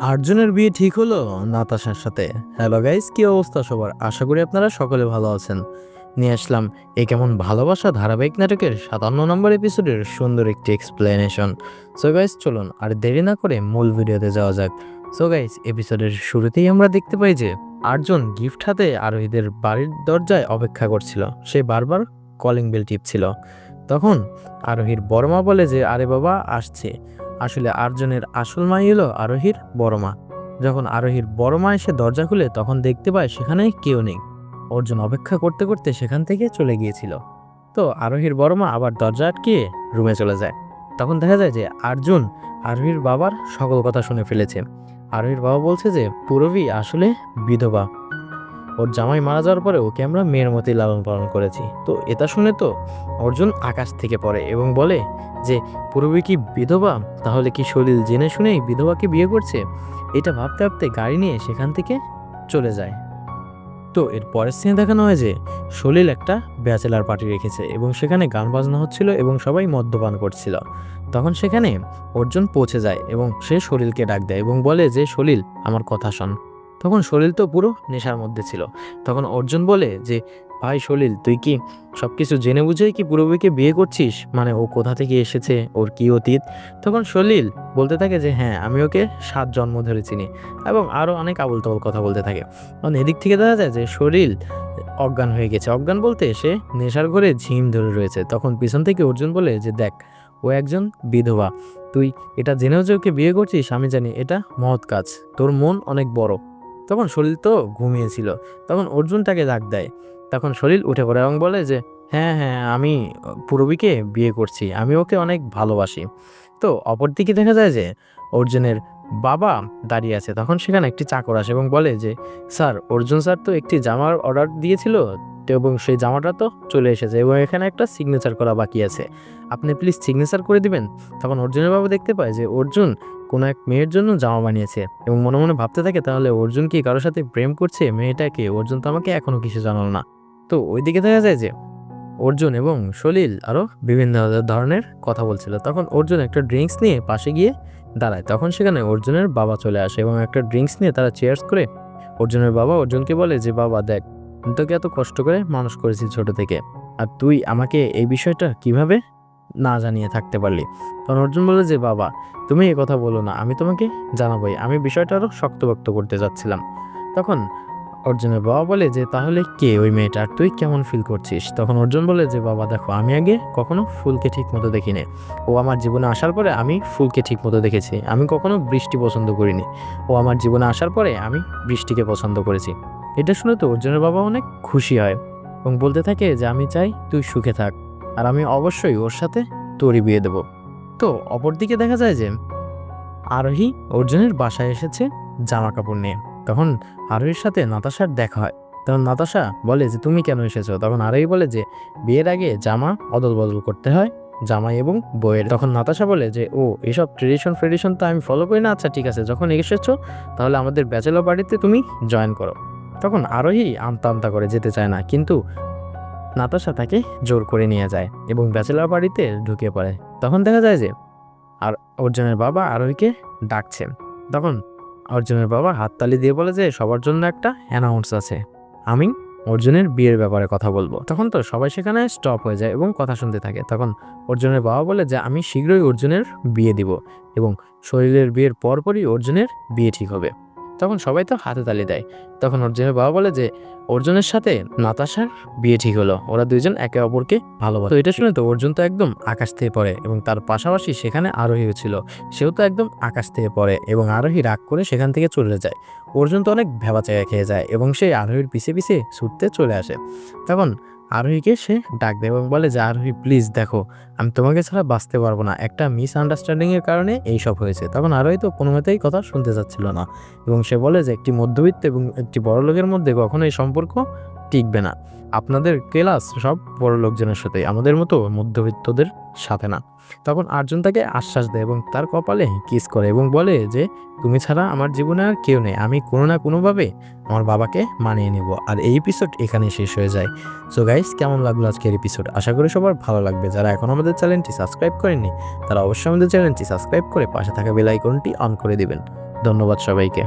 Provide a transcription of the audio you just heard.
আর্জুনের বিয়ে ঠিক হলো নাতাশার সাথে? হ্যালো গাইস কি অবস্থা সবার? আশা করি আপনারা সকলে ভালো আছেন। নিয়ে আসলাম এ কেমন ভালোবাসা ধারাবাহিক নাটকের সাতান্ন নম্বর এপিসোডের সুন্দর একটি এক্সপ্লেনেশন সো গাইস চলুন আর দেরি না করে মূল ভিডিওতে যাওয়া যাক। সো গাইস এপিসোডের শুরুতেই আমরা দেখতে পাই যে আর্জুন গিফট হাতে আরোহীদের বাড়ির দরজায় অপেক্ষা করছিল। সে বারবার কলিং বেল টিপছিল। তখন আরোহীর বড় মা বলে যে, আরে বাবা, আসছে। আসলে আর্জুনের আসল মাই হলো আরোহীর বড় মা। যখন আরোহীর বড় মা এসে দরজা খুলে, তখন দেখতে পায় সেখানে কেউ নেই। অর্জুন অপেক্ষা করতে করতে সেখান থেকে চলে গিয়েছিল। তো আরোহীর বড় মা আবার দরজা আটকিয়ে রুমে চলে যায়। তখন দেখা যায় যে আর্জুন আরোহীর বাবার সকল কথা শুনে ফেলেছে। আরোহীর বাবা বলছে যে, পুরবী আসলে বিধবা। ওর জামাই মারা যাওয়ার পরে ওকে আমরা মেয়ের মতোই লালন পালন করেছি। তো এটা শুনে তো অর্জুন আকাশ থেকে পড়ে এবং বলে যে, পূর্বে কি বিধবা? তাহলে কি সলিল জেনে শুনেই বিধবাকে বিয়ে করছে? এটা ভাবতে ভাবতে গাড়ি নিয়ে সেখান থেকে চলে যায়। তো এর পরের সিনে দেখানো হয় যে, সলিল একটা ব্যাচেলার পার্টি রেখেছে এবং সেখানে গান বাজনা হচ্ছিল এবং সবাই মদ্যপান করছিল। তখন সেখানে অর্জুন পৌঁছে যায় এবং সে সলিলকে ডাক দেয় এবং বলে যে, সলিল, আমার কথা শোন। তখন সলিল তো পুরো নেশার মধ্যে ছিল। তখন অর্জুন বলে যে, ভাই সলিল, তুই কি সব কিছু জেনে বুঝেই কি পূর্বীকে বিয়ে করছিস? মানে ও কোথা থেকে এসেছে? ওর কি অতীত? তখন সলিল বলতে থাকে যে হ্যাঁ আমি ওকে সাত জন্ম ধরে চিনি এবং আরও অনেক আবল তাবল কথা বলতে থাকে। কারণ এদিক থেকে দেখা যায় যে শরীর অজ্ঞান হয়ে গেছে। অজ্ঞান বলতে সে নেশার ঘরে ঝিম ধরে রয়েছে। তখন পিছন থেকে অর্জুন বলে যে, দেখ, ও একজন বিধবা। তুই এটা জেনেও যে ওকে বিয়ে করছিস, আমি জানি এটা মহৎ কাজ। তোর মন অনেক বড়। তখন শরীর তো ঘুমিয়েছিল, তখন অর্জুন তাকে ডাক দেয়। তখন শরীর উঠে পড়ে এবং বলে যে হ্যাঁ হ্যাঁ আমি পূরবীকে বিয়ে করছি, আমি ওকে অনেক ভালোবাসি। তো অপরদিকে দেখা যায় যে, অর্জুনের বাবা দাঁড়িয়ে আছে, তখন সেখানে একটি চাকর আসে এবং বলে যে, স্যার, অর্জুন স্যার তো একটি জামার অর্ডার দিয়েছিল এবং সেই জামাটা তো চলে এসেছে এবং এখানে একটা সিগনেচার করা বাকি আছে। আপনি প্লিজ সিগনেচার করে দিবেন? তখন অর্জুনের বাবা দেখতে পায় যে, অর্জুন কোনো এক মেয়ের জন্য জামা বানিয়েছে এবং মনে মনে ভাবতে থাকে, তাহলে অর্জুন কি কারোর সাথে প্রেম করছে? মেয়েটাকে? অর্জুন তো আমাকে এখনও কিছু জানালো না। তো ওইদিকে দেখা যায় যে অর্জুন এবং সলিল আরও বিভিন্ন ধরনের কথা বলছিল। তখন অর্জুন একটা ড্রিঙ্কস নিয়ে পাশে গিয়ে দাঁড়ায়। তখন সেখানে অর্জুনের বাবা চলে আসে এবং একটা ড্রিঙ্কস নিয়ে তারা চেয়ার্স করে। অর্জুনের বাবা অর্জুনকে বলে যে, বাবা, দেখ, তোকে এত কষ্ট করে মানুষ করেছি ছোট থেকে। আর তুই আমাকে এই বিষয়টা কীভাবে না জানিয়ে থাকতে পারলি। তখন অর্জুন বলে যে বাবা, তুমি এ কথা বলো না, আমি তোমাকে জানাবোই। আমি বিষয়টা আরও শক্তভক্ত করতে যাচ্ছিলাম। তখন অর্জুনের বাবা বলে, যে তাহলে কে ওই মেয়েটা? আর তুই কেমন ফিল করছিস? তখন অর্জুন বলে, যে বাবা, দেখো, আমি আগে কখনো ফুলকে ঠিক মতো দেখিনি। ও আমার জীবনে আসার পরে আমি ফুলকে ঠিক মতো দেখেছি। আমি কখনো বৃষ্টি পছন্দ করিনি। ও আমার জীবনে আসার পরে আমি বৃষ্টিকে পছন্দ করেছি। এটা শুনে তো অর্জুনের বাবা অনেক খুশি হয় এবং বলতে থাকে যে, আমি চাই তুই সুখে থাক। আর আমি অবশ্যই ওর সাথে তোরই বিয়ে দেবো। তো অপরদিকে দেখা যায় যে আরোহী অর্জুনের বাসায় এসেছে জামা কাপড় নিয়ে। তখন আরোহীর সাথে নাতাশার দেখা হয়। তখন নাতাশা বলে যে, তুমি কেন এসেছ? তখন আরোহী বলে যে, বিয়ের আগে জামা অদল বদল করতে হয়, জামাই এবং বইয়ের তখন নাতাশা বলে যে, ও, এসব ট্রেডিশন ফ্রেডিশন তো আমি ফলো করি না। আচ্ছা ঠিক আছে, যখন এসেছ, তাহলে আমাদের ব্যাচেলর বাড়িতে তুমি জয়েন করো। তখন আরোহী আমতা আমতা করে যেতে চায় না। কিন্তু নাতাশা তাকে জোর করে নিয়ে যায় এবং ব্যাচেলার বাড়িতে ঢুকে পড়ে। তখন দেখা যায় যে, আর অর্জুনের বাবা আরোহীকে ডাকছে। তখন অর্জুনের বাবা হাততালি দিয়ে বলে যে, সবার জন্য একটা অ্যানাউন্স আছে। আমি অর্জুনের বিয়ের ব্যাপারে কথা বলব। তখন তো সবাই সেখানে স্টপ হয়ে যায় এবং কথা শুনতে থাকে। তখন অর্জুনের বাবা বলে যে, আমি শীঘ্রই অর্জুনের বিয়ে দিব এবং শরীরের বিয়ের পরপরই অর্জুনের বিয়ে ঠিক হবে। তখন সবাই তো হাতে তালি দেয়। তখন অর্জুনের বাবা বলে যে অর্জুনের সাথে নাতাশার বিয়ে ঠিক হলো। ওরা দুইজন একে অপরকে ভালোবাসে। তো এটা শুনে তো অর্জুন তো একদম আকাশ থেকে পড়ে এবং তার পাশাপাশি সেখানে আরোহীও ছিল। সেও তো একদম আকাশ থেকে পড়ে এবং আরোহী রাগ করে সেখান থেকে চলে যায়। অর্জুন তো অনেক ভেবা চায়া খেয়ে যায় এবং সে আরোহীর পিছে পিছে ছুটতে চলে আসে। তখন আরোহীকে সে ডাক দেয় এবং বলে, যে আরোহী প্লিজ দেখো, আমি তোমাকে ছাড়া বাঁচতে পারব না। একটা মিস আন্ডারস্ট্যান্ডিংয়ের কারণে এই সব হয়েছে। তখন আরোহী তো কোনো মতেই কথা শুনতে চাচ্ছিল না এবং সে বলে যে, একটি মধ্যবিত্ত এবং একটি বড় লোকের মধ্যে কখনো এই সম্পর্ক টিকবে না। আপনাদের ক্লাস সব বড় লোকজনের সাথে আমাদের মতো মধ্যবিত্তদের সাথে না। তখন আর্জুন তাকে আশ্বাস দেয় এবং তার কপালে কিস করে এবং বলে যে, তুমি ছাড়া আমার জীবনে আর কেউ নেই। আমি কোনো না কোনোভাবে আমার বাবাকে মানিয়ে নেব। আর এই এপিসোড এখানে শেষ হয়ে যায়। সো গাইস কেমন লাগল আজকের এপিসোড আশা করি সবার ভালো লাগবে। যারা এখন আমাদের চ্যানেলটি সাবস্ক্রাইব করেননি, তারা অবশ্যই আমাদের চ্যানেলটি সাবস্ক্রাইব করে পাশে থাকা বেল আইকনটি অন করে দেবেন। ধন্যবাদ সবাইকে।